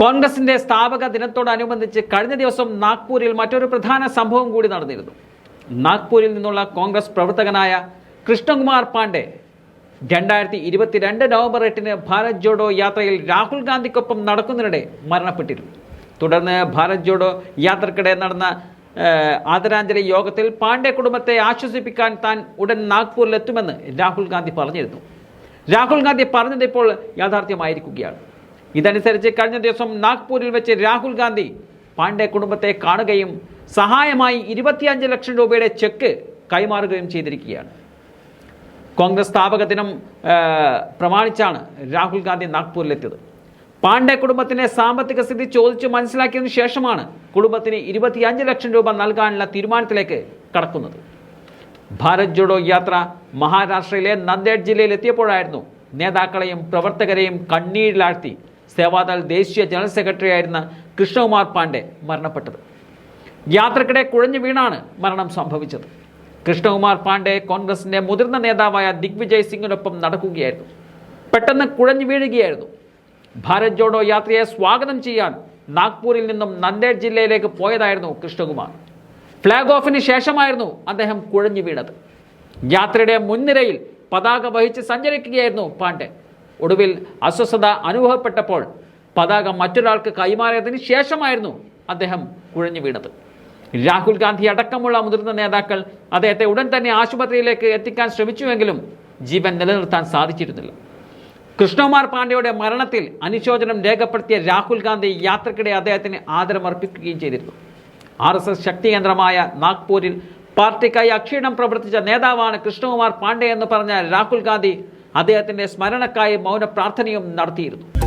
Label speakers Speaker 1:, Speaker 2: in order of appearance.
Speaker 1: കോൺഗ്രസിന്റെ സ്ഥാപക ദിനത്തോടനുബന്ധിച്ച് കഴിഞ്ഞ ദിവസം നാഗ്പൂരിൽ മറ്റൊരു പ്രധാന സംഭവം കൂടി നടന്നിരുന്നു. നാഗ്പൂരിൽ നിന്നുള്ള കോൺഗ്രസ് പ്രവർത്തകനായ കൃഷ്ണകുമാർ പാണ്ഡെ രണ്ടായിരത്തി ഇരുപത്തിരണ്ട് നവംബർ എട്ടിന് ഭാരത് ജോഡോ യാത്രയിൽ രാഹുൽ ഗാന്ധിക്കൊപ്പം നടക്കുന്നതിനിടെ മരണപ്പെട്ടിരുന്നു. തുടർന്ന് ഭാരത് ജോഡോ യാത്രക്കിടെ നടന്ന ആദരാഞ്ജലി യോഗത്തിൽ പാണ്ഡെ കുടുംബത്തെ ആശ്വസിപ്പിക്കാൻ താൻ ഉടൻ നാഗ്പൂരിലെത്തുമെന്ന് രാഹുൽ ഗാന്ധി പറഞ്ഞിരുന്നു. രാഹുൽ ഗാന്ധി പറഞ്ഞത് ഇപ്പോൾ യാഥാർത്ഥ്യമായിരിക്കുകയാണ്. ഇതനുസരിച്ച് കഴിഞ്ഞ ദിവസം നാഗ്പൂരിൽ വെച്ച് രാഹുൽ ഗാന്ധി പാണ്ഡെ കുടുംബത്തെ കാണുകയും സഹായമായി ഇരുപത്തിയഞ്ച് ലക്ഷം രൂപയുടെ ചെക്ക് കൈമാറുകയും ചെയ്തിരിക്കുകയാണ്. കോൺഗ്രസ് സ്ഥാപക ദിനം പ്രമാണിച്ചാണ് രാഹുൽ ഗാന്ധി നാഗ്പൂരിലെത്തിയത്. പാണ്ഡെ കുടുംബത്തിന്റെ സാമ്പത്തിക സ്ഥിതി ചോദിച്ചു മനസ്സിലാക്കിയതിനു ശേഷമാണ് കുടുംബത്തിന് ഇരുപത്തിയഞ്ച് ലക്ഷം രൂപ നൽകാനുള്ള തീരുമാനത്തിലേക്ക് കടക്കുന്നത്. ഭാരത് ജോഡോ യാത്ര മഹാരാഷ്ട്രയിലെ നന്ദേഡ് ജില്ലയിൽ എത്തിയപ്പോഴായിരുന്നു നേതാക്കളെയും പ്രവർത്തകരെയും കണ്ണീരിലാഴ്ത്തി സേവാദൾ ദേശീയ ജനറൽ സെക്രട്ടറി ആയിരുന്ന കൃഷ്ണകുമാർ പാണ്ഡെ മരണപ്പെട്ടത്. യാത്രക്കിടെ കുഴഞ്ഞു വീണാണ് മരണം സംഭവിച്ചത്. കൃഷ്ണകുമാർ പാണ്ഡെ കോൺഗ്രസിന്റെ മുതിർന്ന നേതാവായ ദിഗ്വിജയ് സിംഗിനൊപ്പം നടക്കുകയായിരുന്നു. പെട്ടെന്ന് കുഴഞ്ഞു വീഴുകയായിരുന്നു. ഭാരത് ജോഡോ യാത്രയെ സ്വാഗതം ചെയ്യാൻ നാഗ്പൂരിൽ നിന്നും നന്ദേഡ് ജില്ലയിലേക്ക് പോയതായിരുന്നു കൃഷ്ണകുമാർ. ഫ്ലാഗ് ഓഫിന് ശേഷമായിരുന്നു അദ്ദേഹം കുഴഞ്ഞു വീണത്. യാത്രയുടെ മുൻനിരയിൽ പതാക വഹിച്ച് സഞ്ചരിക്കുകയായിരുന്നു പാണ്ഡെ. ഒടുവിൽ അസ്വസ്ഥത അനുഭവപ്പെട്ടപ്പോൾ പതാക മറ്റൊരാൾക്ക് കൈമാറിയതിന് ശേഷമായിരുന്നു അദ്ദേഹം കുഴഞ്ഞു വീണത്. രാഹുൽ ഗാന്ധി അടക്കമുള്ള മുതിർന്ന നേതാക്കൾ അദ്ദേഹത്തെ ഉടൻ തന്നെ ആശുപത്രിയിലേക്ക് എത്തിക്കാൻ ശ്രമിച്ചുവെങ്കിലും ജീവൻ നിലനിർത്താൻ സാധിച്ചിരുന്നില്ല. കൃഷ്ണകുമാർ പാണ്ഡെയുടെ മരണത്തിൽ അനുശോചനം രേഖപ്പെടുത്തിയ രാഹുൽ ഗാന്ധി യാത്രക്കിടെ അദ്ദേഹത്തിന് ആദരമർപ്പിക്കുകയും ചെയ്തിരുന്നു. ആർ എസ് എസ് ശക്തി കേന്ദ്രമായ നാഗ്പൂരിൽ പാർട്ടിക്കായി അക്ഷീണം പ്രവർത്തിച്ച നേതാവാണ് കൃഷ്ണകുമാർ പാണ്ഡെ എന്ന് പറഞ്ഞ രാഹുൽ ഗാന്ധി അദ്ദേഹത്തിന്റെ സ്മരണക്കായി മൗന പ്രാർത്ഥനയും നടത്തിയിരുന്നു